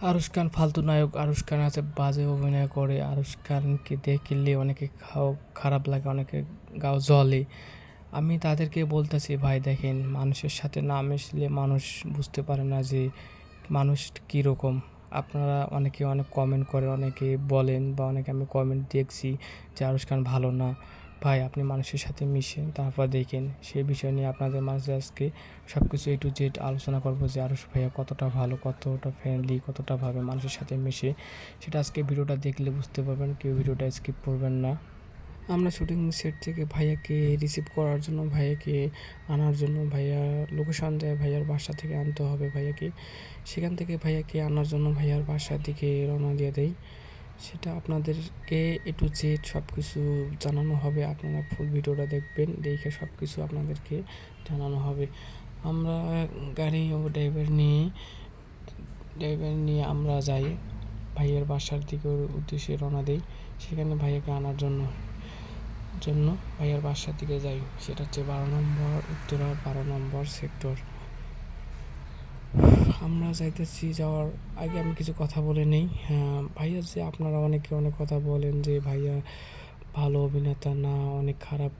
আরুশ খান ফালতু নায়ক আরুশ খান আছে বাজে অভিনয় করে আরুশ খানকে দেখলে অনেকে খাও, খারাপ লাগে, অনেকে গাও জলে আমি তাদেরকে বলতেছি, ভাই দেখেন, মানুষের সাথে না মিশলে মানুষ বুঝতে পারে না যে মানুষ কীরকম আপনারা অনেকে অনেক কমেন্ট করে, অনেকে বলেন বা অনেকে আমি কমেন্ট দেখছি যে আরুশ খান ভালো না। ভাই, আপনি মানুষের সাথে মিশে তারপর দেখেন সেই বিষয় নিয়ে আপনাদের মাঝে আজকে সব কিছু এ টু জেড আলোচনা করব যে আরুষ ভাইয়া কতটা ভালো, কতটা ফ্রেন্ডলি কতটা ভাবে মানুষের সাথে মিশে। সেটা আজকে ভিডিওটা দেখলে বুঝতে পারবেন, কেউ ভিডিওটা স্কিপ করবেন না। আমরা শুটিং সেট থেকে ভাইয়াকে রিসিভ করার জন্য, ভাইয়াকে আনার জন্য, ভাইয়া লোকেশন যায় ভাইয়ার বাসা থেকে আনতে হবে ভাইয়াকে। সেখান থেকে ভাইয়াকে আনার জন্য ভাইয়ার বাসার দিকে রওনা দিয়ে দেয় সেটা আপনাদেরকে এ টু জেড সব কিছু জানানো হবে। আপনারা ফুল ভিডিওটা দেখবেন, দেখে সব কিছু আপনাদেরকে জানানো হবে। আমরা গাড়ি ও ড্রাইভার নিয়ে ড্রাইভার নিয়ে আমরা যাই। ভাইয়ের বাসার দিকে উদ্দেশ্যে রওনা দিই। সেখানে ভাইয়াকে আনার জন্য জন্য ভাইয়ার বাসার দিকে যাই। সেটা হচ্ছে বারো নম্বর, উত্তরা বারো নম্বর সেক্টর আমরা যাইতেছি যাওয়ার আগে আমি কিছু কথা বলে নেই। হ্যাঁ ভাইয়া যে আপনারা অনেকে অনেক কথা বলেন যে ভাইয়া ভালো অভিনেতা না, অনেক খারাপ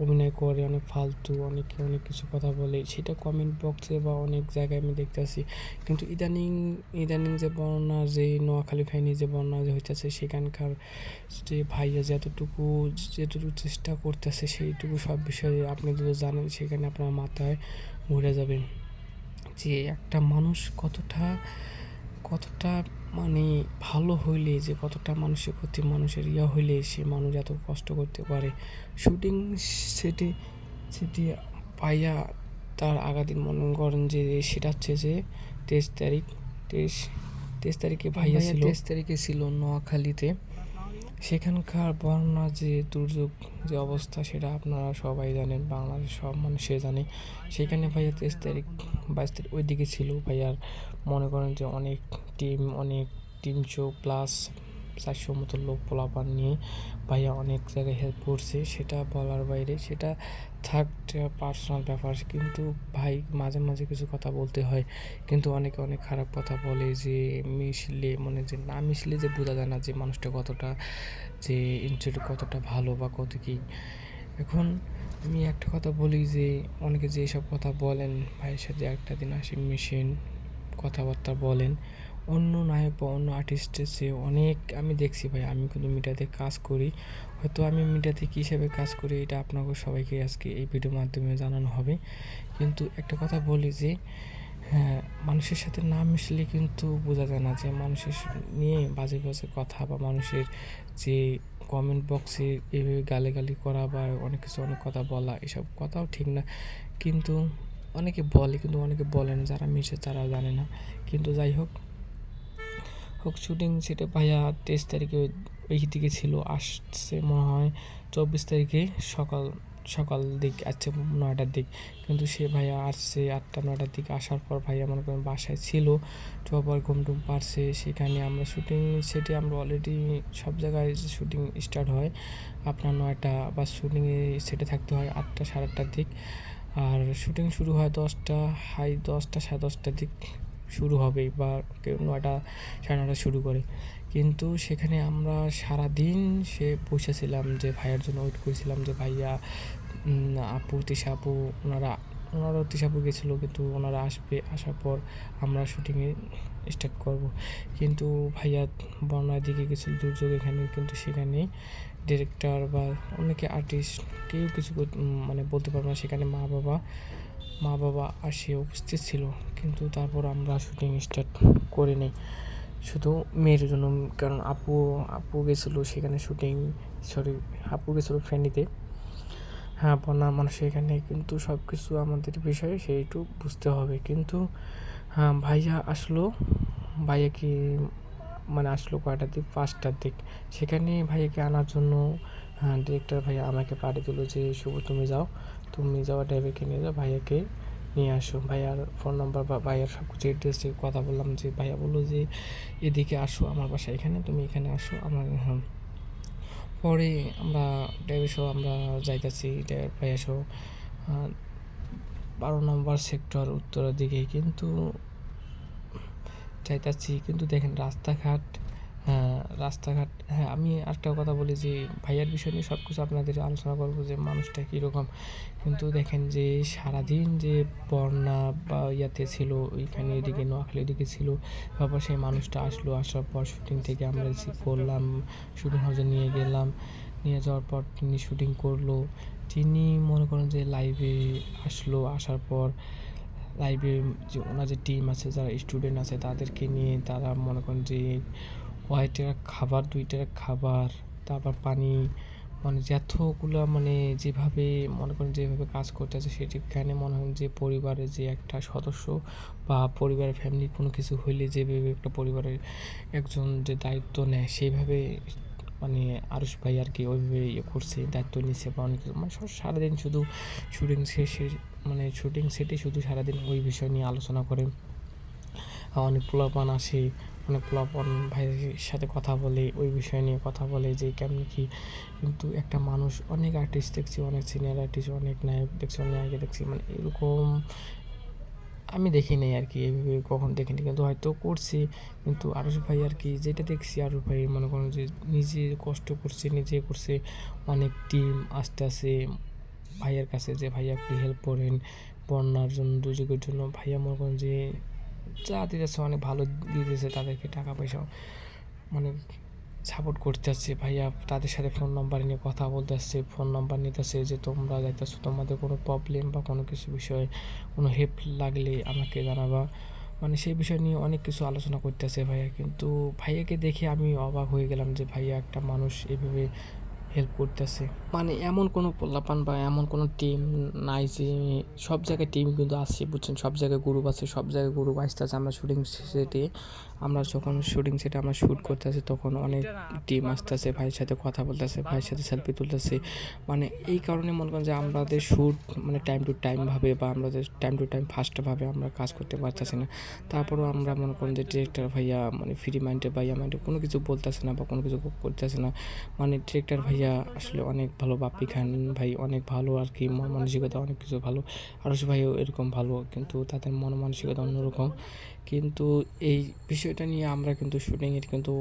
অভিনয় করে, অনেক ফালতু, অনেকে অনেক কিছু কথা বলে, সেটা কমেন্ট বক্সে বা অনেক জায়গায় আমি দেখতেছি। কিন্তু ইদানিং ইদানিং যে বর্ণনা, যে নোয়াখালী ফাইনি যে বর্ণনা যে হইতেছে, সেখানকার যে ভাইয়া যতটুকু যেটুকু চেষ্টা করতেছে, সেইটুকু সব বিষয়ে আপনি যদি জানেন, সেখানে আপনার মাথায় ঘুরে যাবেন। যে একটা মানুষ কতটা কতটা মানে ভালো হইলে যে কতটা মানুষের প্রতি মানুষের ইয়া হইলে সে মানুষ এত কষ্ট করতে পারে। শুটিং সেটে সেটি পাইয়া তার আগাদিন মনে করেন যে সেটা হচ্ছে যে তেইশ তারিখ তেইশ তেইশ তারিখে ভাইয়া ছিল। তেইশ তারিখে ছিল নোয়াখালীতে। সেখানকার বর্ণনা যে দুর্যোগ, যে অবস্থা সেটা আপনারা সবাই জানেন বাংলাদেশ সব মানুষে জানে। সেখানে ভাইয়া তেইশ তারিখ, বাইশ তারিখ ওই দিকে ছিল ভাইয়ার। মনে করেন যে অনেক টিম অনেক তিনশো প্লাস চারশো মতো লোক পোলাপান নিয়ে ভাইয়া অনেক জায়গায় হেল্প করছে, সেটা বলার বাইরে, সেটা থার্ড পার্সোনাল ব্যাপার। কিন্তু ভাই মাঝে মাঝে কিছু কথা বলতে হয়, কিন্তু অনেকে অনেক খারাপ কথা বলে যে মিশলে মানে যে না মিশলে যে বোঝা যায় না যে মানুষটা কতটা যে ইনস্টিটিউট কতটা ভালো বা কত কী। এখন আমি একটা কথা বলি যে অনেকে যে এসব কথা বলেন, ভাইয়ের সাথে একটা দিন আসি মিশেন, কথাবার্তা বলেন অন্য নায়ক বা অন্য আর্টিস্টের চেয়ে অনেক আমি দেখছি ভাই, আমি কিন্তু মিডিয়াতে কাজ করি। হয়তো আমি মিডিয়াতে কী হিসাবে কাজ করি এটা আপনাকে সবাইকে আজকে এই ভিডিওর মাধ্যমে জানানো হবে। কিন্তু একটা কথা বলি যে হ্যাঁ মানুষের সাথে না মিশলে কিন্তু বোঝা যায় না যে মানুষের নিয়ে বাজে বাজে কথা বা মানুষের যে কমেন্ট বক্সে এভাবে গালাগালি করা বা অনেক কিছু অনেক কথা বলা, এসব কথাও ঠিক না। কিন্তু অনেকে বলে, কিন্তু অনেকে বলে না যারা মিশে তারা জানে না। কিন্তু যাই হোক হোক শুটিং সেটা ভাইয়া তেইশ তারিখে ওই দিকে ছিল, আসছে মনে হয় চব্বিশ তারিখে সকাল সকাল দিক আসছে নয়টার দিক। কিন্তু সে ভাইয়া আসছে আটটা, নয়টার দিকে আসার পর ভাইয়া মনে করেন বাসায় ছিল তো আবার ঘুম টুম পারছে সেখানে আমরা শুটিং সেটে আমরা অলরেডি সব জায়গায় শুটিং স্টার্ট হয়। আপনার নয়টা বা শুটিংয়ে সেটে থাকতে হয় আটটা, সাড়ে আটটার দিক। আর শুটিং শুরু হয় দশটা, হাই দশটা, সাড়ে দশটার দিক। শুরু হবে বা কেউ নয়টা সাড়ে নটা শুরু করে। কিন্তু সেখানে আমরা সারা দিন সে বসেছিলাম যে ভাইয়ার জন্য ওয়েট করেছিলাম যে ভাইয়া আপু তিসাপু ওনারা, ওনারাও তিশাপু গেছিল কিন্তু ওনারা আসবে, আসার পর আমরা শুটিংয়ে স্টার্ট করব। কিন্তু ভাইয়া বন্যার দিকে গেছিল, দুর্যোগ এখানে কিন্তু সেখানে ডিরেক্টর বা অনেকে আর্টিস্ট কেউ কিছু মানে বলতে পারব না সেখানে মা বাবা মা বাবা আসে, উপস্থিত ছিল, কিন্তু তারপর আমরা শুটিং স্টার্ট করে নিই। শুধু মেয়ের জন্য, কারণ আপু আপু গেছিল সেখানে শুটিং সরি আপু গেছিল ফ্যানিতে হ্যাঁ বন্যা মানুষ এখানে কিন্তু সব কিছু আমাদের বিষয়ে সেইটু বুঝতে হবে। কিন্তু হ্যাঁ ভাইয়া আসলো ভাইয়া কি মানে আসলো কয়টার দিক? পাঁচটার দিক। সেখানে ভাইয়াকে আনার জন্য হ্যাঁ ডিরেক্টর ভাইয়া আমাকে পাঠিয়ে দিল যে, শুভ, তুমি যাও। তুমি যাওয়া ড্রাইভারকে নিয়ে যাও, ভাইয়াকে নিয়ে আসো। ভাইয়ার ফোন নাম্বার বা ভাইয়ার সব কিছু অ্যাড্রেসে কথা বললাম যে, ভাইয়া বলল যে, এদিকে আসো, আমার বাসা এখানে, তুমি এখানে আসো। আমার হ্যাঁ। পরে আমরা ড্রাইভার সহ আমরা যাইতেছি ভাইয়া সহ। বারো নম্বর সেক্টর উত্তরের দিকে। কিন্তু চাইতাছি কিন্তু দেখেন রাস্তাঘাট রাস্তাঘাট হ্যাঁ আমি একটা কথা বলি যে ভাইয়ার বিষয় নিয়ে সব কিছু আপনাদের আলোচনা করব যে মানুষটা কীরকম। কিন্তু দেখেন যে সারাদিন যে বন্যা বা ইয়াতে ছিল, ওইখানে এদিকে নোয়াখালী এদিকে ছিল, তারপর সেই মানুষটা আসলো, আসার পর শুটিং থেকে আমরা করলাম শুটিং হাউসে নিয়ে গেলাম, নিয়ে যাওয়ার পর তিনি শুটিং করল। তিনি মনে করেন যে লাইভে আসলো, আসার পর লাইভে যে ওনার যে টিম আছে, যারা স্টুডেন্ট আছে, তাদেরকে নিয়ে তারা মনে করেন যে হোয়াইটের খাবার, দুইটার খাবার, তারপর পানি মানে যতগুলো মানে যেভাবে মনে করেন যেভাবে কাজ করতেছে সেটিখানে মনে হয় যে পরিবারের যে একটা সদস্য বা পরিবারের ফ্যামিলি কোনো কিছু হইলে যেভাবে একটা পরিবারের একজন যে দায়িত্ব নেয় সেইভাবে মানে আরুষ ভাই আর কি ওইভাবে ইয়ে করছে, দায়িত্ব নিচ্ছে বা অনেক কিছু। মানে সব সারাদিন শুধু শুটিং শেষে মানে শুটিং সেটে শুধু সারাদিন ওই বিষয় নিয়ে আলোচনা করে। অনেক পোলাপান আসে অনেক পোলাপান ভাইয়ের সাথে কথা বলে, ওই বিষয় নিয়ে কথা বলে যে কেমন কি। কিন্তু একটা মানুষ অনেক আর্টিস্ট দেখছি, অনেক সিনিয়র আর্টিস্ট অনেক নায়ক দেখছি, অনেক নায়িকা দেখছি মানে এরকম আমি দেখি নাই আর কি এইভাবে কখন দেখিনি। কিন্তু হয়তো করছি, কিন্তু আরুষ ভাই আর কি যেটা দেখছি আরুষ ভাই মনে করেন যে নিজে কষ্ট করছে, নিজে করছে, অনেক টিম আস্তে আস্তে ভাইয়ার কাছে যে, ভাইয়া আপনি হেল্প করেন, বন্যার জন্য দুর্যোগের জন্য। ভাইয়া মনে করেন যে যা দিতেছে, অনেক ভালো দিয়ে দিয়েছে তাদেরকে টাকা পয়সা মানে সাপোর্ট করতে আসছে ভাইয়া তাদের সাথে ফোন নাম্বার নিয়ে কথা বলতে আসছে ফোন নাম্বার নিতেছে যে তোমরা যাইতেছো, তোমাদের কোনো প্রবলেম বা কোনো কিছু বিষয়ে কোনো হেল্প লাগলে আমাকে জানাবা। মানে সেই বিষয় নিয়ে অনেক কিছু আলোচনা করতেছে ভাইয়া। কিন্তু ভাইয়াকে দেখে আমি অবাক হয়ে গেলাম যে ভাইয়া একটা মানুষ এভাবে হেল্প করতেছে। মানে এমন কোনো পোলাপান বা এমন কোনো টিম নাই যে সব জায়গায় টিম কিন্তু আছে, বুঝছেন? সব জায়গায় গ্রুপ আছে, সব জায়গায় গ্রুপ আসতেছে আমরা শুটিং সেটে আমরা যখন শুটিং সেটে আমরা শ্যুট করতেছি তখন অনেক টিম আসতেছে ভাইয়ের সাথে কথা বলতেছে ভাইয়ের সাথে সেলফি তুলতেছে। মানে এই কারণে মনে করেন যে আমাদের শ্যুট মানে টাইম টু টাইমভাবে বা আমাদের টাইম টু টাইম ফাস্টভাবে আমরা কাজ করতে পারতেছি না। তারপরেও আমরা মনে করেন যে ডিরেক্টর ভাইয়া মানে ফ্রি মাইন্ডে বা ইয়া মাইন্ডে কোনো কিছু বলতেছে না বা কোনো কিছু করতেছে না। মানে ডিরেক্টর ভাইয়া আসলে অনেক ভালো বাপ্পি খান ভাই অনেক ভালো আর কি মন মানসিকতা অনেক কিছু ভালো। আরস ভাইও এরকম ভালো কিন্তু তাদের মন মানসিকতা অন্যরকম। কিন্তু এই বিষয়টা নিয়ে আমরা কিন্তু শুটিংয়ের কিন্তু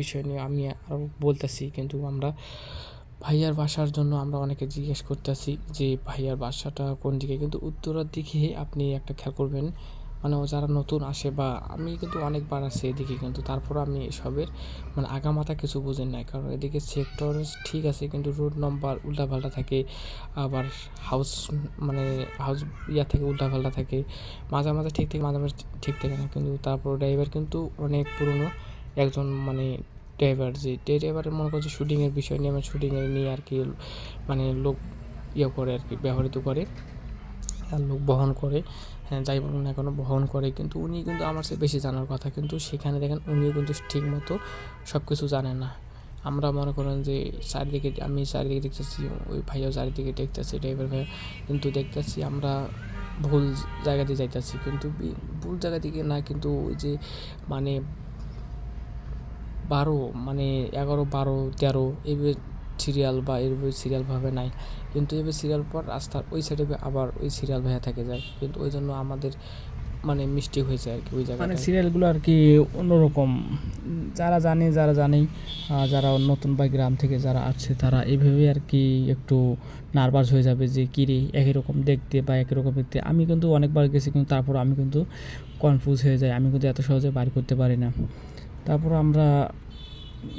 বিষয় নিয়ে আমি আরও বলতেছি, কিন্তু আমরা ভাইয়ার বাসার জন্য আমরা অনেকে জিজ্ঞেস করতেছি যে ভাইয়ার বাসাটা কোন দিকে? কিন্তু উত্তরার দিকে আপনি একটা খেয়াল করবেন মানে যারা নতুন আসে বা আমি কিন্তু অনেকবার আছি এদিকে কিন্তু তারপর আমি এসবের মানে আগামাথা কিছু বুঝেন নাই। কারণ এদিকে সেক্টর ঠিক আছে কিন্তু রোড নম্বর উল্টাপাল্টা থাকে, আবার হাউস মানে হাউস ইয়া থেকে উল্টাপাল্টা থাকে, মাঝে মাঝে ঠিক থাকে মাঝে মাঝে ঠিক থাকে না। কিন্তু তারপর ড্রাইভার কিন্তু অনেক পুরনো একজন মানে ড্রাইভার যে ড্রাইভারের মনে করছে শুটিংয়ের বিষয় নিয়ে আমার শুটিংয়ের নিয়ে আর কি মানে লোক ইয়ে করে আর কি, ব্যবহৃত করে, আর লোক বহন করে। হ্যাঁ যাই বলুন না কেন, বহন করে। কিন্তু উনি কিন্তু আমার চেয়ে বেশি জানার কথা। কিন্তু সেখানে দেখেন, উনিও কিন্তু ঠিক মতো সব কিছু জানে না। আমরা মনে করেন যে চারিদিকে, আমি চারিদিকে দেখতেছি, ওই ভাইয়াও চারিদিকে দেখতেছি ড্রাইভার ভাইয়া। কিন্তু দেখতেছি আমরা ভুল জায়গাতে যাইতেছি। কিন্তু ভুল জায়গা দিকে না, কিন্তু ওই যে মানে বারো মানে এগারো, বারো, তেরো এইভাবে সিরিয়াল বা এইভাবে সিরিয়ালভাবে নাই। কিন্তু এভাবে সিরিয়াল পর রাস্তার ওই সাইডে আবার ওই সিরিয়াল ভাইয়া থেকে যায়। কিন্তু ওই জন্য আমাদের মানে মিষ্টি হয়েছে আর কি ওই জায়গায় মানে সিরিয়ালগুলো আর কি অন্যরকম। যারা জানে, যারা জানেই যারা নতুন বা গ্রাম থেকে যারা আসছে তারা এইভাবে আর কি একটু নার্ভাস হয়ে যাবে যে, কী রে, একই রকম দেখতে বা একই রকম দেখতে? আমি কিন্তু অনেকবার গেছি, কিন্তু তারপর আমি কিন্তু কনফিউজ হয়ে যাই। আমি কিন্তু এত সহজে বাড়ি করতে পারি না। তারপর আমরা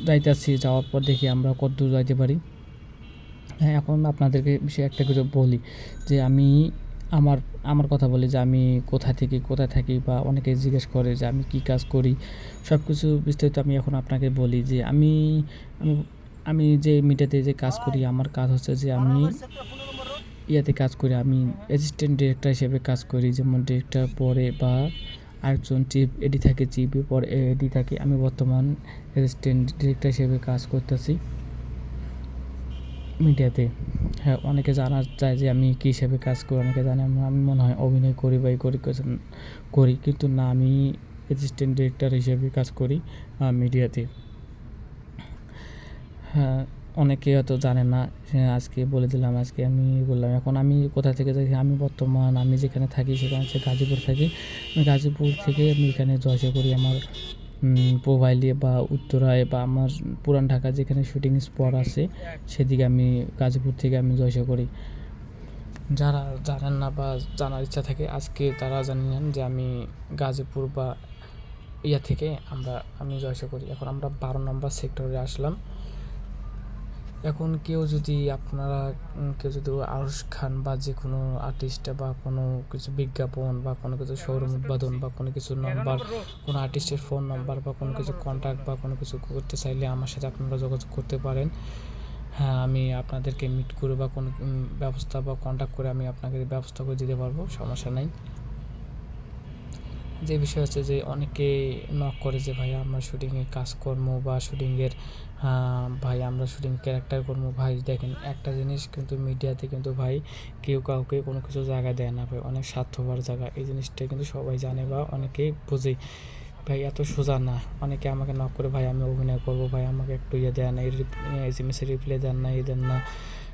যাইতেছি, যাওয়ার পর দেখি আমরা কত দূর যাইতে পারি। হ্যাঁ এখন আপনাদেরকে বিষয়ে একটা কিছু বলি যে আমি আমার আমার কথা বলি যে আমি কোথা থেকে কোথায় থাকি বা অনেকে জিজ্ঞেস করে যে আমি কি কাজ করি। সব কিছু বিস্তারিত আমি এখন আপনাকে বলি যে আমি আমি যে মিডিয়াতে যে কাজ করি, আমার কাজ হচ্ছে যে আমি ইয়াতে কাজ করি। আমি অ্যাসিস্ট্যান্ট ডিরেক্টর হিসেবে কাজ করি, যেমন ডিরেক্টর পরে বা আরেকজন চিফ এডি থাকে চিফ পর এডি থাকে। আমি বর্তমান অ্যাসিস্ট্যান্ট ডিরেক্টর হিসেবে কাজ করতেছি মিডিয়াতে। হ্যাঁ অনেকে জানা চায় যে আমি কী হিসেবে কাজ করি, অনেকে জানে আমি মনে হয় অভিনয় করি বা করি করি। কিন্তু না, আমি অ্যাসিস্ট্যান্ট ডিরেক্টর হিসেবে কাজ করি মিডিয়াতে। হ্যাঁ অনেকে হয়তো জানে না আজকে বলে দিলাম, আজকে আমি বললাম, এখন আমি কোথা থেকে যাই আমি বর্তমান আমি যেখানে থাকি সেখানে হচ্ছে গাজীপুর থাকি। আমি গাজীপুর থেকে আমি এখানে জয়সা করি আমার প্রোভাইলে বা উত্তরায় বা আমার পুরান ঢাকা যেখানে শুটিং স্পট আছে, সেদিকে আমি গাজীপুর থেকে আমি জয়সা করি যারা জানেন না বা জানার ইচ্ছা থাকে, আজকে তারা জানেন যে আমি গাজীপুর বা ইয়া থেকে আমরা, আমি জয়সা করি এখন আমরা বারো নম্বর সেক্টরে আসলাম। এখন কেউ যদি আপনারা কেউ যদি আরশ খান বা যে কোনো আর্টিস্ট বা কোনো কিছু বিজ্ঞাপন বা কোনো কিছু শোরুম উদ্বোধন বা কোনো কিছু নাম্বার কোনো আর্টিস্টের ফোন নাম্বার বা কোনো কিছু কন্ট্যাক্ট বা কোনো কিছু করতে চাইলে আমার সাথে আপনারা যোগাযোগ করতে পারেন। হ্যাঁ আমি আপনাদেরকে মিট করে বা কোনো ব্যবস্থা বা কন্ট্যাক্ট করে আমি আপনাকে ব্যবস্থা করে দিতে পারব, সমস্যা নাই। যে বিষয় হচ্ছে যে অনেকে নক করে যে, ভাই, আমরা শুটিংয়ে কাজকর্ম বা শুটিংয়ের ভাই, আমরা শুটিং ক্যারেক্টার করব। ভাই, দেখেন, একটা জিনিস কিন্তু মিডিয়াতে কিন্তু ভাই কেউ কাউকে কোনো কিছু জায়গা দেয় না, ভাই। অনেক স্বার্থপর জায়গা। এই জিনিসটা কিন্তু সবাই জানে বা অনেকেই বোঝে। ভাই, এত সোজা না। অনেকে আমাকে নক করে, ভাই, আমি অভিনয় করব। ভাই, আমাকে একটু ইয়ে দেন এই এস এম এস রিপ্লাই দেন না, এই দেন না।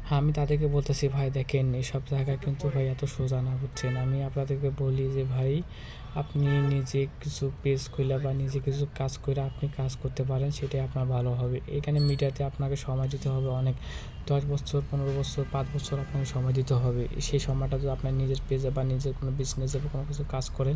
হ্যাঁ আমি তাদেরকে বলতেছি, ভাই, দেখেন এইসব জায়গায় কিন্তু, ভাই, এত সোজা না, বুঝছেন? আমি আপনাদেরকে বলি যে, ভাই আপনি নিজে কিছু পেজ খুলে বা নিজে কিছু কাজ করে আপনি কাজ করতে পারেন, সেটাই আপনার ভালো হবে। এখানে মিডিয়াতে আপনাকে সময় দিতে হবে অনেক। দশ বছর, পনেরো বছর, পাঁচ বছর আপনাকে সময় দিতে হবে। সেই সময়টা যদি আপনার নিজের পেজে বা নিজের কোনো বিজনেসে বা কোনো কিছু কাজ করেন,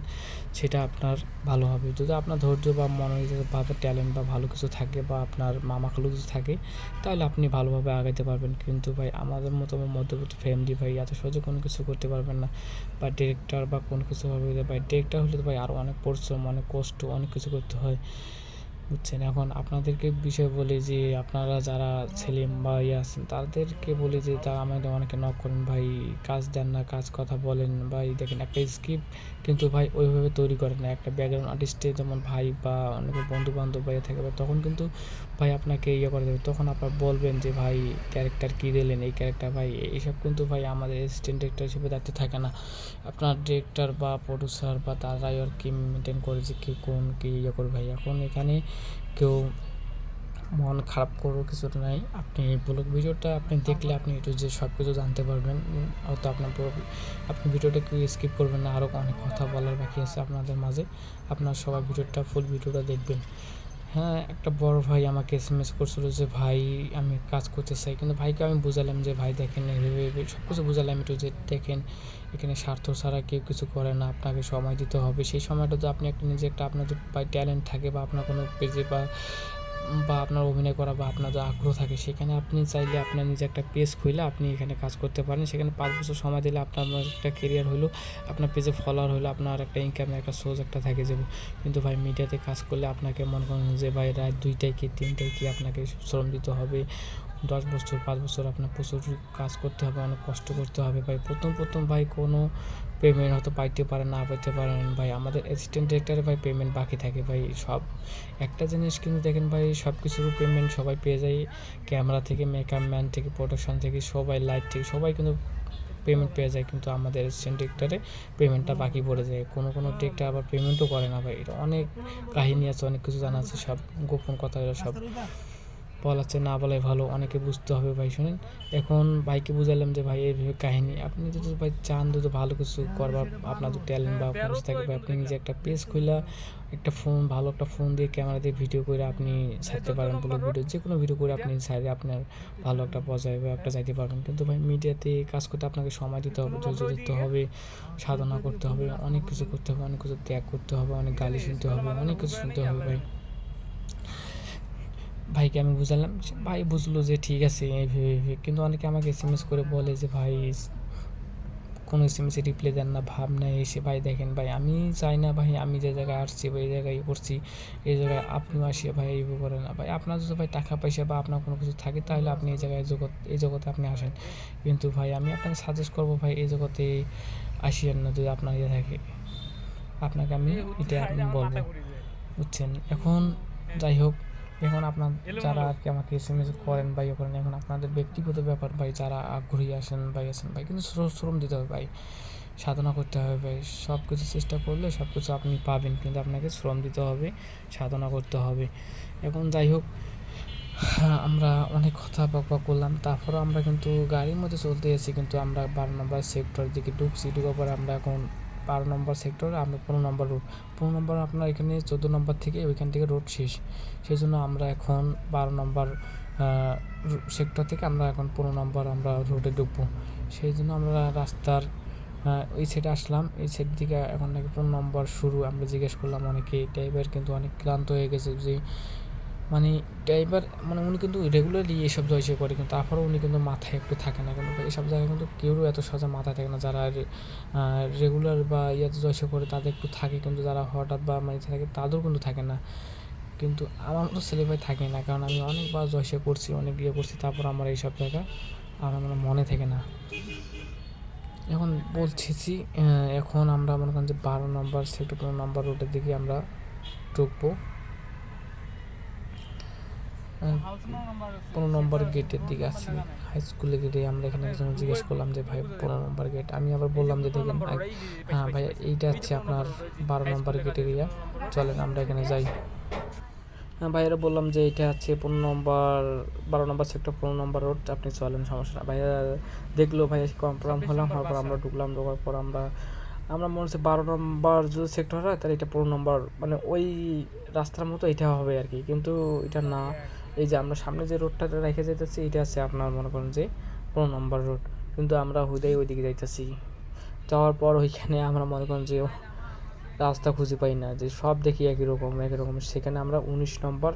সেটা আপনার ভালো হবে। যদি আপনার ধৈর্য বা মনোযোগ বা ট্যালেন্ট বা ভালো কিছু থাকে বা আপনার মামা খালু কিছু থাকে, তাহলে আপনি ভালোভাবে আগাইতে পারবেন। কিন্তু ভাই, আমাদের মতো মধ্যবর্তী ফ্যামিলি ভাই, এত সহজে কোনো কিছু করতে পারবেন না। বা ডিরেক্টর বা কোনো কিছু হবে, ভাই ডিরেক্টর হলে তো ভাই আরও অনেক পরিশ্রম, অনেক কষ্ট, অনেক কিছু করতে হয়, বুঝছেন? এখন আপনাদেরকে বিষয় বলি যে, আপনারা যারা ছেলে বা ইয়ে আছেন, তাদেরকে বলি যে, তারা আমাদের অনেকে নক করেন, ভাই কাজ দেন না, কাজ কথা বলেন, ভাই দেখেন একটা স্ক্রিপ্ট কিন্তু ভাই ওইভাবে তৈরি করেন না। একটা ব্যাকগ্রাউন্ড আর্টিস্টে যেমন ভাই বা অনেকে বন্ধু বান্ধব ভাইয়া থাকে বা তখন কিন্তু ভাই আপনাকে ইয়ে করে দেবে। তখন আপনার বলবেন যে, ভাই ক্যারেক্টার কী দিলেন? এই ক্যারেক্টার ভাই এইসব কিন্তু ভাই আমাদের অ্যাসিস্ট্যান্ট ডিরেক্টর হিসেবে দায়িত্ব থাকে না। আপনার ডিরেক্টর বা প্রডিউসার বা তারাই আর কি মেনটেন করে যে, কে কোন, কী ইয়ে করবে ভাই? এখন এখানে কেউ মন খারাপ করব কিছুটা নাই। আপনি ব্লগ ভিডিওটা আপনি দেখলে আপনি একটু যে সব কিছু জানতে পারবেন। হয়তো আপনার পুরো আপনি ভিডিওটা কেউ স্কিপ করবেন না। আরও অনেক কথা বলার বাকি আছে আপনাদের মাঝে। আপনার সবাই ভিডিওটা ফুল ভিডিওটা দেখবেন। হ্যাঁ একটা বড় ভাই আমাকে এস এম এস করছিল যে, ভাই, আমি কাজ করতে চাই। কিন্তু ভাইকে আমি বুঝালাম যে, ভাই, দেখেন, এভাবে সব কিছু বুঝালাম একটু যে, দেখেন, এখানে স্বার্থ ছাড়া কেউ কিছু করে না, আপনাকে সময় দিতে হবে। সেই সময়টা তো আপনি একটা নিজে একটা আপনার যদি ট্যালেন্ট থাকে বা আপনার কোনো পেজে বা বা আপনার অভিনয় করা বা আপনার যে আগ্রহ থাকে, সেখানে আপনি চাইলে আপনার নিজে একটা পেজ খুলে আপনি এখানে কাজ করতে পারেন। সেখানে পাঁচ বছর সময় দিলে আপনার একটা কেরিয়ার হলো আপনার পেজে ফলোয়ার হলো আপনার একটা ইনকাম একটা সোর্স একটা থাকে যাবে কিন্তু ভাই মিডিয়াতে কাজ করলে আপনাকে মনে করেন যে ভাই রায় দুইটায় কি তিনটায় কি আপনাকে শ্রম দিতে হবে? দশ বছর, পাঁচ বছর আপনার প্রচুর কাজ করতে হবে, অনেক কষ্ট করতে হবে। ভাই, প্রথম প্রথম ভাই কোনো পেমেন্ট হয়তো পাইতে পারে না, পাইতে পারেন ভাই, আমাদের অ্যাসিস্ট্যান্ট ডিরেক্টরে ভাই পেমেন্ট বাকি থাকে। ভাই, সব, একটা জিনিস কিন্তু দেখেন ভাই সব কিছুর পেমেন্ট সবাই পেয়ে যায়। ক্যামেরা থেকে মেকআপ ম্যান থেকে প্রোডাকশন থেকে, সবাই লাইট থেকে, সবাই কিন্তু পেমেন্ট পেয়ে যায়। কিন্তু আমাদের অ্যাসিস্ট্যান্ট ডিরেক্টরে পেমেন্টটা বাকি পড়ে যায়। কোনো কোনো ডিরেক্টর আবার পেমেন্টও করে না ভাই। এটা অনেক কাহিনী আছে, অনেক কিছু জানা আছে, সব গোপন কথা এরা সব বলাচ্ছে না বলাই ভালো, অনেকে বুঝতে হবে ভাই, শুনেন? এখন ভাইকে বুঝালাম যে, ভাই এইভাবে কাহিনী, আপনি যদি ভাই চান যদি ভালো কিছু করবার, আপনার যদি ট্যালেন্ট বা কিছু থাকে ভাই, আপনি নিজে একটা পেজ খুলে একটা ফোন ভালো একটা ফোন দিয়ে ক্যামেরা দিয়ে ভিডিও করে আপনি ছাড়তে পারেন ব্লগ ভিডিও যে কোনো ভিডিও করে আপনি ছাড়ে আপনার ভালো একটা পর্যায়ে বা একটা যাইতে পারবেন। কিন্তু ভাই মিডিয়াতে কাজ করতে আপনাকে সময় দিতে হবে, ধৈর্য দিতে হবে, সাধনা করতে হবে, অনেক কিছু করতে হবে, অনেক কিছু ত্যাগ করতে হবে, অনেক গালি শুনতে হবে, অনেক কিছু শুনতে হবে ভাই। ভাইকে আমি বুঝালাম ভাই বুঝলো যে ঠিক আছে। কিন্তু অনেকে আমাকে এস এম এস করে বলে যে ভাই কোনো এস এম এসে রিপ্লাই দেন না ভাব না এসে ভাই দেখেন ভাই আমি চাই না ভাই আমি যে জায়গায় আসছি বা এই জায়গায় করছি এই জায়গায় আপনিও আসিয়ে ভাই এইভাবে করেন না। ভাই আপনার যদি ভাই টাকা পয়সা বা আপনার কোনো কিছু থাকে তাহলে আপনি এই জায়গায় জগৎ এই জগতে আপনি আসেন। কিন্তু ভাই আমি আপনাকে সাজেস্ট করব ভাই এই জগতে আসিয়েন না যদি আপনার ইয়ে থাকে। আপনাকে আমি এটা আমি বলব। বুঝছেন? এখন যাই হোক এখন আপনার যারা আর কি আমাকে এস এম এস করেন বা ইয়ে করেন এখন আপনাদের ব্যক্তিগত ব্যাপার ভাই যারা আগ্রহী আসেন ভাই আসেন ভাই কিন্তু শ্রম দিতে হবে ভাই সাধনা করতে হবে ভাই সব কিছু চেষ্টা করলে সব কিছু আপনি পাবেন কিন্তু আপনাকে শ্রম দিতে হবে সাধনা করতে হবে। এখন যাই হোক আমরা অনেক কথা বকবক করলাম তারপরও আমরা কিন্তু গাড়ির মধ্যে চলতে এসেছি কিন্তু আমরা বারো নম্বর সেক্টরের দিকে ঢুকছি ঢুকার পরে আমরা এখন বারো নম্বর সেক্টর, আমরা পনেরো নম্বর রোড পনেরো নম্বর আপনার এখানে চোদ্দ নম্বর থেকে ওইখান থেকে রোড শেষ। সেই জন্য আমরা এখন বারো নম্বর সেক্টর থেকে আমরা এখন পনেরো নম্বর আমরা রোডে ঢুকবো। সেই জন্য আমরা রাস্তার ওই সাইডে আসলাম। এই সাইড দিকে এখন নাকি পনেরো নম্বর শুরু। আমরা জিজ্ঞেস করলাম অনেকে ড্রাইভার কিন্তু অনেক ক্লান্ত হয়ে গেছে যে মানে ড্রাইভার মানে উনি কিন্তু রেগুলারলি এসব জয়সে করে, কিন্তু তারপরেও উনি কিন্তু মাথায় একটু থাকে না কিন্তু এসব জায়গায় কিন্তু কেউই এত সহজে মাথায় থাকে না। যারা রেগুলার বা ইয়াতে জয়সে করে, তাদের একটু থাকে কিন্তু যারা হঠাৎ বা মানে থাকে, তাদেরও কিন্তু থাকে না। কিন্তু আমার মতো ছেলে ভাই থাকে না, কারণ আমি অনেকবার জয়সে করছি, অনেক ইয়ে করছি, তারপর আমার এইসব জায়গা আর আমার মনে থাকে না। এখন বলছি এখন আমরা মনে করেন যে বারো নম্বর, সেক্টর নম্বর রোডের দিকে আমরা ঢুকবো। পনেরো নম্বর গেটের দিকে আছি। হাই স্কুলের গেটে আমরা এখানে একজন জিজ্ঞেস করলাম যে, ভাই, পনেরো নম্বর গেট আমি আবার বললাম যে, দেখেন, ভাই হ্যাঁ ভাই, এইটা হচ্ছে আপনার বারো নম্বর গেট এরিয়া চলেন, আমরা এখানে যাই। হ্যাঁ ভাইয়ারা, বললাম যে এটা হচ্ছে পনেরো নম্বর বারো নম্বর সেক্টর পনেরো নম্বর রোড আপনি চলেন, সমস্যা না ভাইয়া দেখল, ভাইয়া কনফার্ম হলাম, হওয়ার পর আমরা ঢুকলাম, ঢোকার পর আমরা আমরা মনে হচ্ছে বারো নম্বর যদি সেক্টর হয়, তাহলে এটা পনেরো নম্বর মানে ওই রাস্তার মতো এটা হবে আর কি। কিন্তু এটা না। এই যে আমরা সামনে যে রোডটা রেখে যাইতেছি, এটা আছে আপনার মনে করেন যে পনেরো নম্বর রোড কিন্তু আমরা হুদাই ওইদিকে যাইতেছি। যাওয়ার পর ওইখানে আমরা মনে করেন যে রাস্তা খুঁজে পাই না, যে সব দেখি একই রকম একই রকম। সেখানে আমরা উনিশ নম্বর,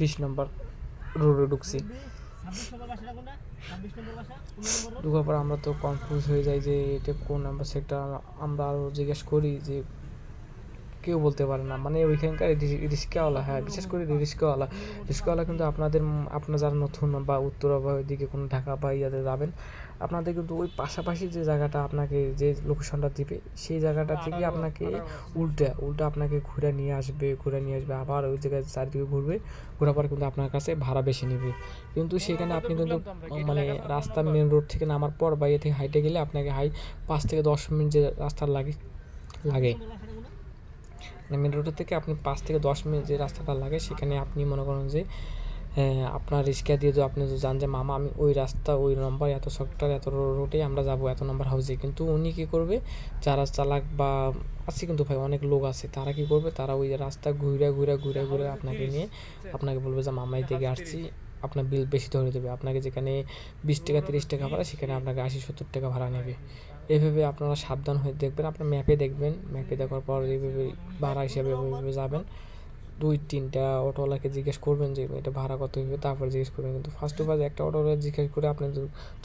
বিশ নম্বর রোডে ঢুকছি। ঢুকার পর আমরা তো কনফিউজ হয়ে যাই যে এটা কোন নাম্বার সেটা আমরা আরও জিজ্ঞেস করি যে কেউ বলতে পারে না। মানে ওইখানকার রি- রিক্সাওয়ালা হ্যাঁ বিশেষ করে রিক্সাওয়ালা রিক্সাওয়ালা কিন্তু আপনাদের আপনার যারা নতুন বা উত্তরা বা ওইদিকে কোনো ঢাকা বা ইয়াতে যাবেন, আপনাদের কিন্তু ওই পাশাপাশি যে জায়গাটা আপনাকে যে লোকেশনটা দিবে, সেই জায়গাটা থেকে আপনাকে উল্টা উল্টা আপনাকে ঘুরে নিয়ে আসবে, ঘুরে নিয়ে আসবে, আবার ওই জায়গায় চারদিকে ঘুরবে, ঘোরার পর কিন্তু আপনার কাছে ভাড়া বেশি নেবে। কিন্তু সেখানে আপনি কিন্তু মানে রাস্তা মেন রোড থেকে নামার পর বা ইয়ে থেকে হাইটে গেলে আপনাকে হাই পাঁচ থেকে দশ মিনিট যে রাস্তা লাগে লাগে। মানে মেন রোডের থেকে আপনি পাঁচ থেকে দশ মিনিট যে রাস্তাটা লাগে, সেখানে আপনি মনে করেন যে আপনার রিক্সা দিয়ে তো আপনি তো জান যে, মামা, আমি ওই রাস্তা, ওই নম্বর এত সেক্টর এত রোডে আমরা যাব, এত নম্বর হাউসে কিন্তু উনি কী করবে, যারা চালাক বা আছে কিন্তু ভাই, অনেক লোক আছে, তারা কি করবে, তারা ওই রাস্তা ঘুরে ঘুরে ঘুরে ঘুরে আপনাকে নিয়ে আপনাকে বলবে যে মামাই থেকে আসছি, আপনার বিল বেশি ধরে দেবে। আপনাকে যেখানে বিশ টাকা, তিরিশ টাকা ভাড়া, সেখানে আপনাকে আশি, সত্তর টাকা ভাড়া নেবে। এভাবে আপনারা সাবধান হয়ে দেখবেন, আপনার ম্যাপে দেখবেন। ম্যাপে দেখার পর এইভাবে ভাড়া হিসাবে এভাবে যাবেন। দুই, তিনটা অটোওয়ালাকে জিজ্ঞেস করবেন যে, এটা ভাড়া কত হবে? তারপর জিজ্ঞেস করবেন। কিন্তু ফার্স্ট টু ফার্স্ট একটা অটোওয়ালা জিজ্ঞেস করে আপনি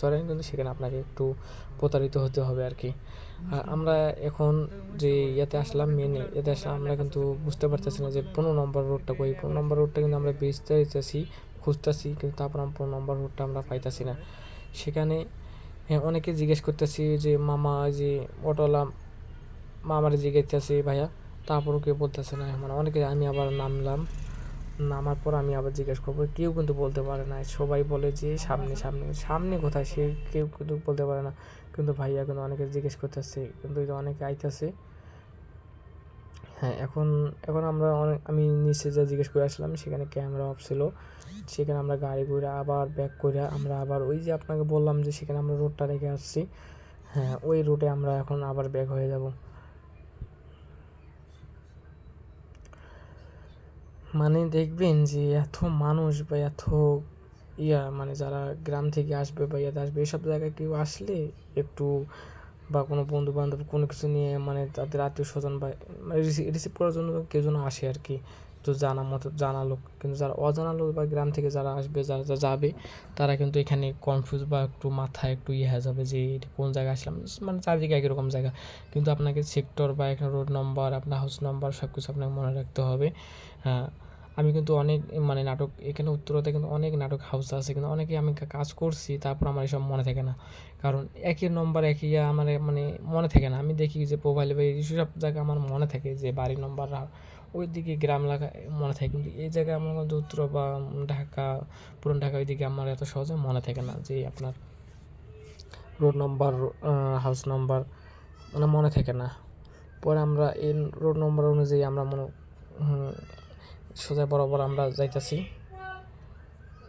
চলেন কিন্তু সেখানে আপনাকে একটু প্রতারিত হতে হবে আর কি আর আমরা এখন যে ইয়েতে আসলাম মেন ইয়েতে আসলাম, আমরা কিন্তু বুঝতে পারতেছি না যে পনেরো নম্বর রোডটা কই? পনেরো নম্বর রোডটা কিন্তু আমরা বেচতে চাইছি খুঁজতেছি, কিন্তু তারপর আমরা পনেরো নম্বর রোডটা আমরা পাইতাছি না। সেখানে হ্যাঁ অনেকে জিজ্ঞেস করতেছি যে, মামা যে অটোওয়ালা মামারে জিজ্ঞেসতেছি ভাইয়া, তারপরও কেউ বলতেছে না। মানে অনেকে আমি আবার নামলাম, নামার পর আমি আবার জিজ্ঞেস করব, কেউ কিন্তু বলতে পারে না। সবাই বলে যে, সামনে সামনে সামনে কোথায়? সে কেউ কিন্তু বলতে পারে না। কিন্তু ভাইয়া কিন্তু অনেকে জিজ্ঞেস করতেছে, কিন্তু অনেকে আইতেছে। হ্যাঁ এখন এখন আমরা অনেক, আমি নিচে যা জিজ্ঞেস করে আসলাম, সেখানে ক্যামেরা অফ ছিল। সেখানে আমরা গাড়ি ঘুরে আবার ব্যাক করে আমরা আবার ওই যে আপনাকে বললাম যে সেখানে আমরা রোডটা রেখে আসছি। হ্যাঁ ওই রুটে আমরা এখন আবার ব্যাক হয়ে যাব। মানে দেখবেন যে এত মানুষ বা এত ইয়া মানে যারা গ্রাম থেকে আসবে বা ইয়াতে আসবে, এসব জায়গায় কেউ আসলে একটু বা কোনো বন্ধু বান্ধব কোনো কিছু নিয়ে মানে তাদের আত্মীয় স্বজন বা রিসিভ করার জন্য কেউ যেন আসে আর কি। তো জানা মতো, জানা লোক। কিন্তু যারা অজানা লোক বা গ্রাম থেকে যারা আসবে, যারা যাবে, তারা কিন্তু এখানে কনফিউজ বা একটু মাথায় একটু ইয়ে হয়ে যাবে যে এটা কোন জায়গায় আসলাম। মানে চারদিকে একই রকম জায়গা। কিন্তু আপনাকে সেক্টর বা এখানে রোড নম্বর আপনার হাউস নম্বর সব কিছু আপনাকে মনে রাখতে হবে। হ্যাঁ আমি কিন্তু অনেক মানে নাটক, এখানে উত্তরতে কিন্তু অনেক নাটক হাউস আছে। কিন্তু অনেকে আমি কাজ করছি, তারপর আমার এসব মনে থাকে না। কারণ একই নম্বর একই আমার মানে মনে থাকে না। আমি দেখি যে মোবাইলে বা এইসব জায়গা আমার মনে থাকে যে বাড়ি নম্বর ওই দিকে গ্রাম এলাকা মনে থাকে। কিন্তু এই জায়গায় আমার উত্তর বা ঢাকা, পুরান ঢাকা ওইদিকে আমার এত সহজে মনে থাকে না যে আপনার রোড নম্বর হাউস নম্বর মানে মনে থাকে না। পরে আমরা এই রোড নম্বর অনুযায়ী আমরা মনে সোজা বরাবর আমরা যাইতাছি।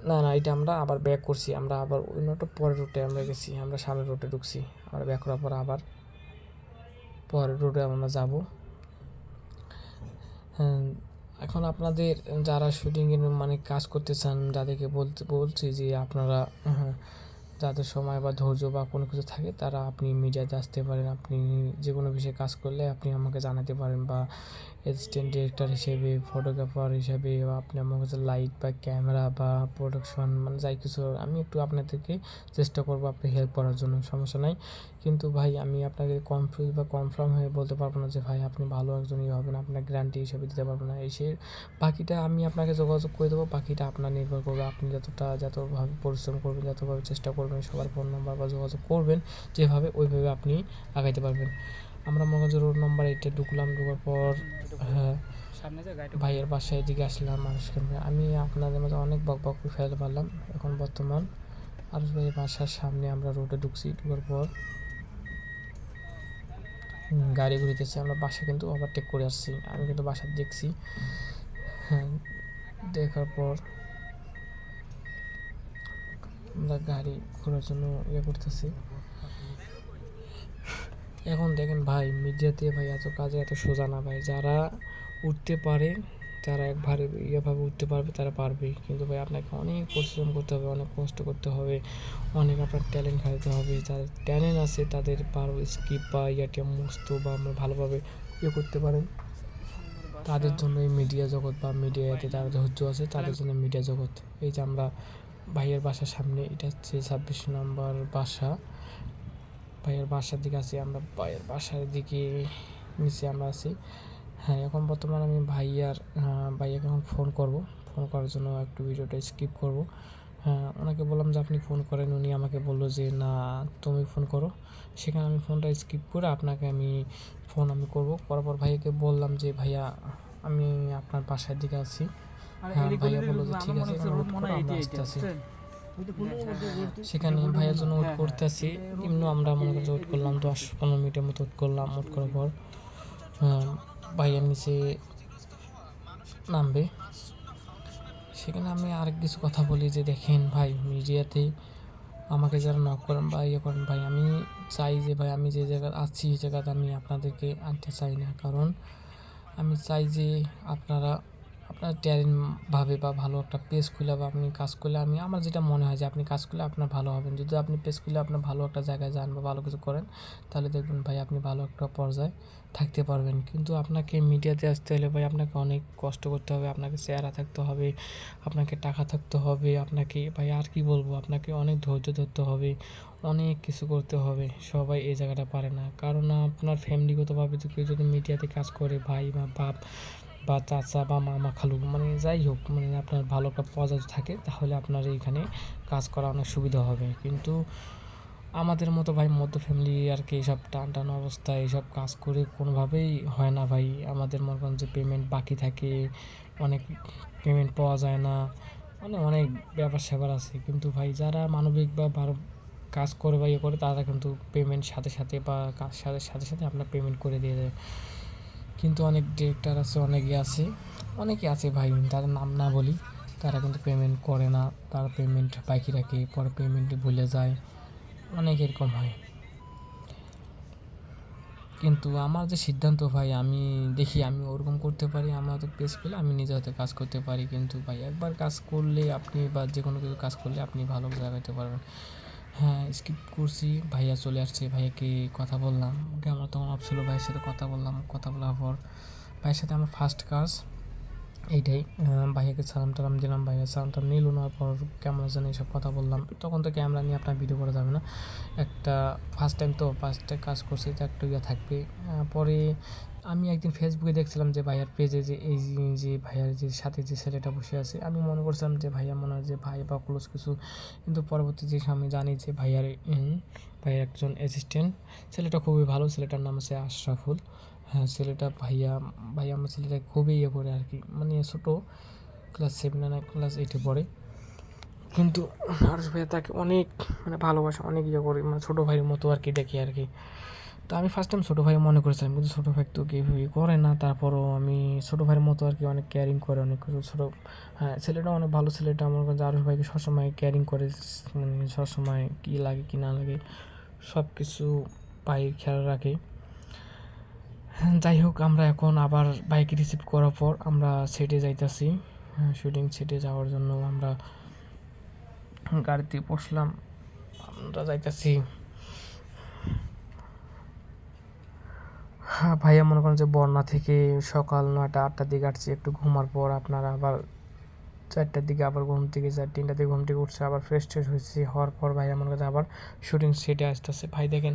না না, এটা আমরা আবার ব্যাক করছি। আমরা আবার অন্য একটা পরের রুটে আমরা গেছি। আমরা সামনের রুটে ঢুকছি। আমরা ব্যাক করার পর আবার পরের রুটে আমরা যাব। এখন আপনাদের যারা শুটিংয়ের মানে কাজ করতে চান যাদেরকে বলতে বলছি যে আপনারা হ্যাঁ, যাদের সময় বা ধৈর্য বা কোনো কিছু থাকে তারা আপনি মিডিয়াতে আসতে পারেন। আপনি যে কোনো বিষয়ে কাজ করলে আপনি আমাকে জানাতে পারেন বা অ্যাসিস্ট্যান্ট ডিরেক্টর হিসেবে ফটোগ্রাফার হিসেবে আপনি আমার কাছে লাইট বা ক্যামেরা বা প্রোডাকশন মানে যাই কিছু আমি একটু আপনাদেরকে চেষ্টা করব আপনি হেল্প করার জন্য, সমস্যা নাই। কিন্তু ভাই, আমি আপনাকে কনফিউজ বা কনফার্ম হয়ে বলতে পারব না যে, ভাই, আপনি ভালো একজন ইয়ে হবেন আপনার গ্যারান্টি হিসেবে দিতে পারব না। এসে বাকিটা আমি আপনাকে যোগাযোগ করে দেবো, বাকিটা আপনার নির্ভর করবে, আপনি যতটা, যতভাবে পরিশ্রম করবেন, যতভাবে চেষ্টা করবেন, সবার ফোন নাম্বার বা যোগাযোগ করবেন, যেভাবে, ওইভাবে আপনি আগাইতে পারবেন। আমরা করেন রোড নাম্বার এইটে ঢুকলাম ঢোকার পর হ্যাঁ ভাইয়ের বাসায় এদিকে আসলাম মানুষকে। আমি আপনাদের মাঝে অনেক বক বক ফেলতে পারলাম এখন বর্তমান। আরুষ ভাইয়ের বাসার সামনে আমরা রোডে ঢুকছি ঢুকার পর গাড়ি ঘুরিতেছে। আমরা বাসা কিন্তু ওভারটেক করে আসছি আমি কিন্তু বাসা দেখছি। হ্যাঁ দেখার পর আমরা গাড়ি ঘোরার জন্য ইয়ে করতেছি। এখন দেখেন ভাই মিডিয়াতে ভাই এত কাজে এত সোজা না ভাই। যারা উঠতে পারে যারা একবারে ইয়েভাবে উঠতে পারবে, তারা পারবে কিন্তু ভাই আপনাকে অনেক পরিশ্রম করতে হবে, অনেক কষ্ট করতে হবে, অনেক আপনার ট্যালেন্ট খাইতে হবে। যাদের ট্যালেন্ট আছে, তাদের পারো স্কিপ বা ইয়াটা মস্ত বা আমরা ভালোভাবে ইয়ে করতে পারেন। তাদের জন্য এই মিডিয়া জগৎ বা মিডিয়াতে যারা ধৈর্য আছে, তাদের জন্য মিডিয়া জগৎ। এই যে আমরা ভাইয়ের বাসার সামনে, এটা হচ্ছে ছাব্বিশ নম্বর বাসা। ভাইয়ের বাসার দিকে আছি আমরা ভাইয়ের বাসার দিকে নিচে আমরা আছি। হ্যাঁ এখন বর্তমানে আমি ভাইয়ার ভাইয়াকে এখন ফোন করব। ফোন করার জন্য একটু ভিডিওটা স্কিপ করব। হ্যাঁ ওনাকে বললাম যে আপনি ফোন করেন উনি আমাকে বলল যে না তুমি ফোন করো। সেখানে আমি ফোনটা স্কিপ করে আপনাকে আমি ফোন আমি করব। করার পর ভাইয়াকে বললাম যে ভাইয়া আমি আপনার বাসার দিকে আছি। হ্যাঁ, ভাইয়া বলল যে ঠিক আছে, আমরা আসতেছি। সেখানে ভাইয়ের জন্য ওয়েট করতেছি। এমনি আমরা মনে করছি ওয়েট করলাম দশ পনেরো মিনিটের মতো ওয়েট করলাম ওয়েট করার পর ভাইয়ের নিচে নামবে। সেখানে আমি আরেক কিছু কথা বলি যে দেখেন ভাই মিডিয়াতে আমাকে যারা নক করেন বা ইয়ে করেন ভাই আমি চাই যে ভাই আমি যে জায়গায় আছি এই জায়গাতে আমি আপনাদেরকে আনতে চাই না। কারণ আমি চাই যে আপনারা আপনার ট্যালেন্টভাবে বা ভালো একটা পেজ খুলে বা আপনি কাজ করলে আমি, আমার যেটা মনে হয় যে আপনি কাজ করলে আপনার ভালো হবেন যদি আপনি পেজ খুলে আপনার ভালো একটা জায়গায় যান বা ভালো কিছু করেন, তাহলে দেখবেন ভাই আপনি ভালো একটা পর্যায়ে থাকতে পারবেন। কিন্তু আপনাকে মিডিয়াতে আসতে হলে ভাই আপনাকে অনেক কষ্ট করতে হবে, আপনাকে চেহারা থাকতে হবে, আপনাকে টাকা থাকতে হবে, আপনাকে ভাই আর কি বলব, আপনাকে অনেক ধৈর্য ধরতে হবে, অনেক কিছু করতে হবে। সবাই এই জায়গাটা পারে না। কারণ আপনার ফ্যামিলিগতভাবে কেউ যদি মিডিয়াতে কাজ করে, ভাই বা বাপ বা চাচা বা মামা খালু মানে যাই হোক মানে আপনার ভালো একটা পর্যায়ে থাকে, তাহলে আপনার এইখানে কাজ করা অনেক সুবিধা হবে। কিন্তু আমাদের মতো ভাই, মধ্য ফ্যামিলি আর কি এইসব টান টান অবস্থায় এইসব কাজ করে কোনোভাবেই হয় না ভাই। আমাদের মনে করেন যে পেমেন্ট বাকি থাকে, অনেক পেমেন্ট পাওয়া যায় না মানে অনেক ব্যাপার স্যাপার আছে। কিন্তু ভাই, যারা মানবিক বা ভালো কাজ করে বা ইয়ে করে, তারা কিন্তু পেমেন্ট সাথে সাথে বা কাজ সাথে সাথে সাথে আপনার পেমেন্ট করে দিয়ে দেয়। কিন্তু অনেক ডিরেক্টর আছে অনেকে আছে। অনেকে আছে ভাই তাদের নাম না বলি। তারা কিন্তু পেমেন্ট করে না, তারা পেমেন্ট বাকি রাখে, পরে পেমেন্ট ভুলে যায়। অনেক এরকম হয়। কিন্তু আমার যে সিদ্ধান্ত ভাই, আমি দেখি আমি ওরকম করতে পারি, আমার তো পেস পেলে আমি নিজে হাতে কাজ করতে পারি। কিন্তু ভাই, একবার কাজ করলে আপনি বা যে কোনো কিছু কাজ করলে আপনি ভালো জায়গাতে পারবেন। হ্যাঁ স্কিপ করছি। ভাইয়া চলে আসছে, ভাইয়াকে কথা বললাম। আমার তখন অফ ভাইয়ের সাথে কথা বললাম, কথা বলার পর ভাইয়ের সাথে আমার ফার্স্ট কাজ এইটাই। ভাইয়াকে সালাম টালাম দিলাম, ভাইয়া সালাম টালাম নিল নেওয়ার পর কেমন আছেন এইসব কথা বললাম। তখন তো ক্যামেরা নিয়ে আপনার ভিডিও করা যাবে না। একটা ফার্স্ট টাইম তো ফার্স্টে কাজ করছি, তো একটা ইয়ে থাকবে। পরে আমি একদিন ফেসবুকে দেখছিলাম যে ভাইয়ার পেজে যে এই যে- ভাইয়ার যে সাথে যে ছেলেটা বসে আছে, আমি মনে করছিলাম যে ভাইয়া মনে হয় যে ভাই বা ক্লোজ কিছু, কিন্তু পরবর্তী যে আমি জানি যে ভাইয়ার ভাইয়ার একজন অ্যাসিস্ট্যান্ট ছেলেটা খুবই ভালো, ছেলেটার নাম আছে আশরাফুল। হ্যাঁ ছেলেটা ভাইয়া ভাইয়া আমার ছেলেটা খুবই ইয়ে করে আর কি মানে ছোটো ক্লাস সেভেন না ক্লাস এইটে পড়ে। কিন্তু আরশ ভাইয়া তাকে অনেক মানে ভালোবাসা, অনেক ইয়ে করে মানে ছোটো ভাইয়ের মতো আর কি দেখি আর কি। তো আমি ফার্স্ট টাইম ছোটো ভাই মনে করেছিলাম, কিন্তু ছোটো ভাই তো কেউ করে না। তারপরও আমি ছোটো ভাইয়ের মতো আর কি অনেক কেয়ারিং করে, অনেক কিছু ছোটো হ্যাঁ ছেলেটা অনেক ভালো ছেলেটা। আমার কাছে আরুষ ভাইকে সবসময় কেয়ারিং করে মানে সবসময় কী লাগে কি না লাগে সব কিছু ভাই খেয়াল রাখে। যাই হোক, আমরা এখন আবার বাইক রিসিভ করার পর আমরা সেটে যাইতাছি। শুটিং সেটে যাওয়ার জন্য আমরা গাড়িতে বসলাম, আমরা যাইতাছি। হ্যাঁ ভাইয়া মনে করেন যে বন্যা থেকে সকাল নয়টা, আটটার দিকে আসছি, একটু ঘুমার পর আপনারা আবার চারটার দিকে আবার ঘুম থেকে চার তিনটার দিকে ঘুম থেকে উঠছে, আবার ফ্রেশ ট্রেশ হয়েছে, হওয়ার পর ভাই আমার কাছে আবার শুটিং সেটে আসতেছে। ভাই দেখেন,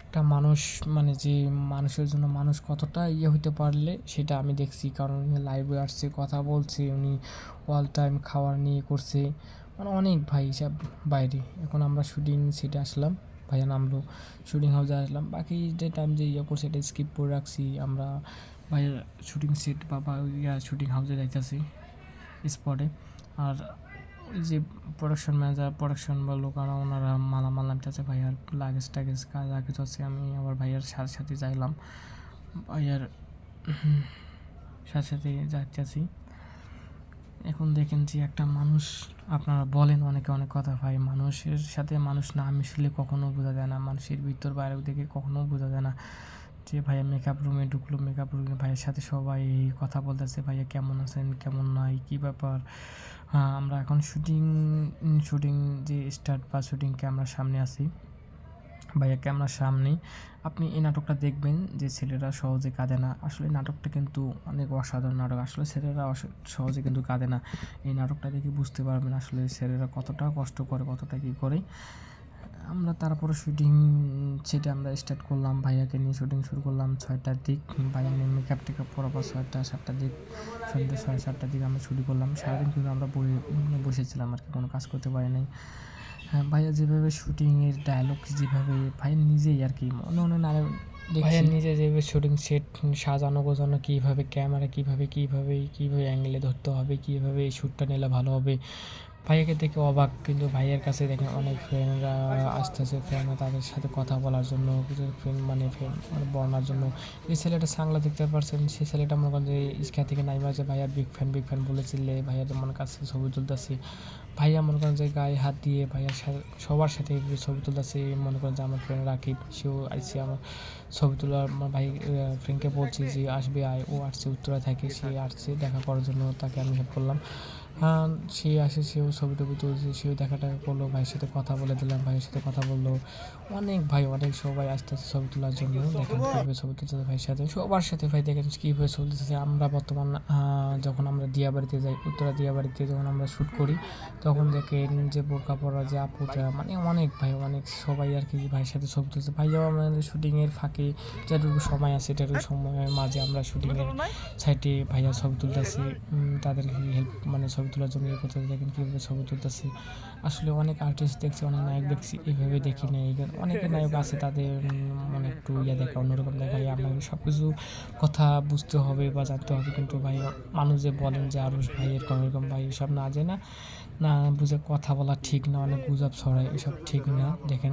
একটা মানুষ মানে যে মানুষের জন্য মানুষ কতটা ইয়ে হতে পারলে সেটা আমি দেখছি, কারণ উনি লাইভে আসছে, কথা বলছে, উনি অল টাইম খাওয়ার নিয়ে করছে। মানে অনেক ভাই সব বাইরে। এখন আমরা শুটিং সেটে আসলাম। ভাইয়া নামলো শুটিং হাউসে আসলাম। বাকি যে টাইম যে ইয়ে করছে, এটা স্কিপ করে রাখছি। আমরা ভাইয়া শুটিং সেট বা ইয়া শুটিং হাউসে যাইতেছি স্পটে আর ওই যে প্রোডাকশন ম্যানেজার প্রোডাকশন বা লোকারা ওনারা মালামাল নামতেছে ভাইয়ার লাগেজ টাগেজ কাজ আগে আছে, আমি আবার ভাইয়ার সাথে সাথে যাইলাম। ভাইয়ার সাথে সাথে যাইতেছি। এখন দেখেন যে একটা মানুষ, আপনারা বলেন অনেকে অনেক কথা ভাই, মানুষের সাথে মানুষ না মিশলে কখনো বোঝা যায় না। মানুষের ভিতর বাইরে দেখে কখনো বোঝা যায় না যে ভাইয়া মেকআপ রুমে ঢুকলো মেকআপ রুমে ভাইয়ের সাথে সবাই কথা বলতেছে, ভাইয়া কেমন আছেন, কেমন নাই, কী ব্যাপার? আমরা এখন শুটিং শুটিং যে স্টার্ট বা শুটিং ক্যামেরার সামনে আছি। ভাইয়া ক্যামেরার সামনেই আপনি? এই নাটকটা দেখবেন যে ছেলেরা সহজে কাঁদে না। আসলে নাটকটা কিন্তু অনেক অসাধারণ নাটক। আসলে ছেলেরা সহজে কিন্তু কাঁদে না। এই নাটকটা দেখে বুঝতে পারবেন আসলে ছেলেরা কতটা কষ্ট করে, কতটা কী করে। আমরা তারপরে শুটিং সেটা আমরা স্টার্ট করলাম, ভাইয়াকে নিয়ে শুটিং শুরু করলাম ছয়টার দিক। ভাইয়া নিয়ে মেকআপ টেকআপ পরাবার ছয়টা, সাতটার দিক। সন্ধ্যে সাড়ে সাতটার দিক আমরা শুরু করলাম। সারাদিন কিন্তু আমরা বই- বসেছিলাম আর কি, কোনো কাজ করতে পারি নাই। হ্যাঁ ভাইয়া যেভাবে শুটিংয়ের ডায়লগ যেভাবে ভাই নিজেই আর কি, মনে মনে না ভাইয়া নিজে যেভাবে শুটিং সেট সাজানো গোজানো কীভাবে ক্যামেরা কীভাবে কীভাবে কীভাবে অ্যাঙ্গেলে ধরতে হবে, কীভাবে এই শ্যুটটা নিলে ভালো হবে ভাইয়াকে দেখে অবাক, কিন্তু ভাইয়ের কাছে দেখেন অনেক ফ্রেন্ডরা আসতেছে ফ্রেন্ডরা তাদের সাথে কথা বলার জন্য, কিছু ফ্রেন্ড মানে ফ্রেন্ড মানে বলার জন্য। এই ছেলেটা সাংলা দেখতে পারছেন, সেই ছেলেটা মনে করেন যে ইস্কা থেকে নাইমা যে ভাইয়া বিগ ফ্যান বিগ ফ্যান বলেছিলে ভাইয়া মনে কাছে ছবি তুলতেছি। ভাইয়া মনে করেন যে গায়ে হাত দিয়ে ভাইয়ার সাথে সবার সাথে ছবি তুলতেছি, মনে করেন যে আমার ফ্রেন্ড রাকিব, সেও আইসি আমার ছবি তোলার, আমার ভাই ফ্রেন্ডকে বলছি যে আসবে, আয়, ও আসছে উত্তরা থাকে, সে আসছে, দেখা করার জন্য তাকে আমি হেল্প করলাম। সে আসে সেও ছবি টবি তুলছে সেও দেখা টাকা করল ভাইয়ের সাথে কথা বলে দিলাম ভাইয়ের সাথে কথা বলল। অনেক ভাই অনেক সবাই আসতেছে ছবি তোলার জন্য দেখেন কীভাবে ছবি তুলতেছে ভাইয়ের সাথে। সবার সাথে ভাই দেখেন কীভাবে ছবি তুলতেছে। আমরা বর্তমান যখন আমরা দিয়াবাড়িতে যাই উত্তরা দিয়াবাড়িতে যখন আমরা শ্যুট করি তখন দেখেন যে বোরকা পরা যে আপুটা মানে অনেক ভাই অনেক সবাই আর কি ভাইয়ের সাথে ছবি তুলছে। ভাইয়াও আমাদের শুটিংয়ের ফাঁকে যেটুকু সময় আছে সেটুকু সময়ের মাঝে আমরা শুটিংয়ের সাইডে ভাইয়া ছবি তুলতেছি তাদেরকে হেল্প মানে ছবি তোলার জন্য করতে দেখেন কীভাবে ছবি তুলতেছি। আসলে অনেক আর্টিস্ট দেখছি অনেক নায়ক দেখছি এইভাবে দেখি নাই। অনেকে নায়ক আছে তাদের মানে একটু ইয়ে দেখে অন্যরকম দেখে ভাই আপনাকে সব কিছু কথা বুঝতে হবে বা জানতে হবে। কিন্তু ভাই মানুষ যে বলেন যে আরুষ ভাই এরকম এরকম ভাই এসব না জানে না বুঝে কথা বলা ঠিক না অনেক গুজব ছড়ায় এসব ঠিক না। দেখেন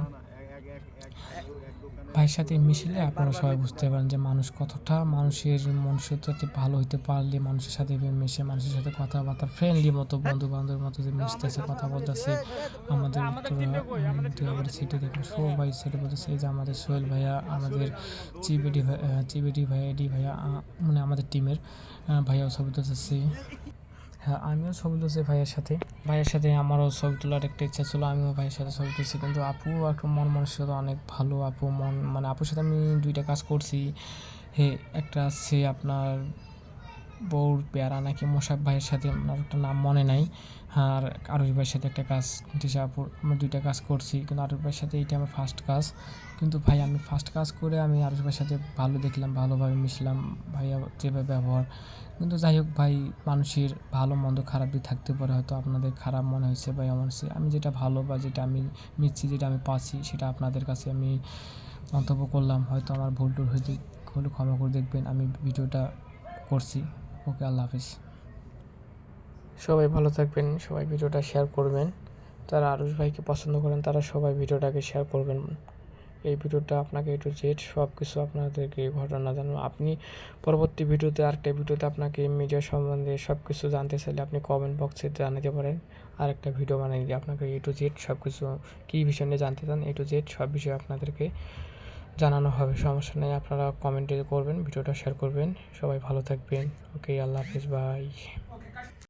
ভাইয়ের সাথে মিশলে আপনারা সবাই বুঝতে পারেন যে মানুষ কতটা মানুষের মনুষ্যের সাথে ভালো হতে পারলে মানুষের সাথে মিশে, মানুষের সাথে কথাবার্তা ফ্রেন্ডলি মতো বন্ধু বান্ধবের মতো যে মিশতেছে, কথা বলতেছে। আমাদের উত্তরা দেখুন, সবাই সেটা বলতেছে যে আমাদের সোহেল ভাইয়া, আমাদের চিবিডি ভাই চিবিডি ভাইয়া ডি ভাইয়া মানে আমাদের টিমের ভাইয়াও ছবি তুলতেছে। হ্যাঁ আমিও ছবি তুলছি ভাইয়ের সাথে। ভাইয়ের সাথে আমারও ছবি তোলার একটা ইচ্ছা ছিল, আমিও ভাইয়ের সাথে ছবি তুলছি। কিন্তু আপু একটু মন মানসিকতা অনেক ভালো, আপু মন মানে আপুর সাথে আমি দুইটা কাজ করছি। হে, একটা আছে আপনার বউর পেয়ারা নাকি মোশাক ভাইয়ের সাথে আমার একটা নাম মনে নাই। আর আরুষ ভাইয়ের সাথে একটা কাজ দিশা আপুর, আমরা দুইটা কাজ করছি, কিন্তু আরুষ ভাইয়ের সাথে এইটা আমার ফার্স্ট কাজ। কিন্তু ভাই, আমি ফার্স্ট কাজ করে আমি আরুষ ভাইয়ের সাথে ভালো দেখলাম, ভালোভাবে মিশলাম, ভাইয়া যেভাবে ব্যবহার। কিন্তু যাই হোক ভাই, মানুষের ভালো মন্দ খারাপ দিক থাকতে পারে, হয়তো আপনাদের খারাপ মনে হয়েছে বা এমন হয়েছে। আমি যেটা ভালো বা যেটা আমি নিচ্ছি যেটা আমি পাচ্ছি, সেটা আপনাদের কাছে আমি মন্তব্য করলাম। হয়তো আমার ভুল টুল হয়ে হলে ক্ষমা করে দেখবেন। আমি ভিডিওটা করছি। ওকে, আল্লাহ হাফিজ। সবাই ভালো থাকবেন, সবাই ভিডিওটা শেয়ার করবেন। যারা আরুষ ভাইকে পছন্দ করেন, তারা সবাই ভিডিওটাকে শেয়ার করবেন। এই ভিডিওটা আপনাকে একটু জেড সব কিছু আপনাদেরকে ঘটনা জানাব আপনি পরবর্তী ভিডিওতে আরেকটা ভিডিওতে আপনাকে মিডিয়া সম্বন্ধে সব কিছু জানতে চাইলে আপনি কমেন্ট বক্সে জানাতে পারেন। আরেকটা ভিডিও বানিয়ে দিয়ে আপনাকে এ টু জেড সব কিছু কী বিষয় নিয়ে জানতে চান এ টু জেড সব বিষয়ে আপনাদেরকে জানানো হবে। সমস্যা নেই, আপনারা কমেন্টে করবেন, ভিডিওটা শেয়ার করবেন। সবাই ভালো থাকবেন। ওকে আল্লাহ হাফিজ বাই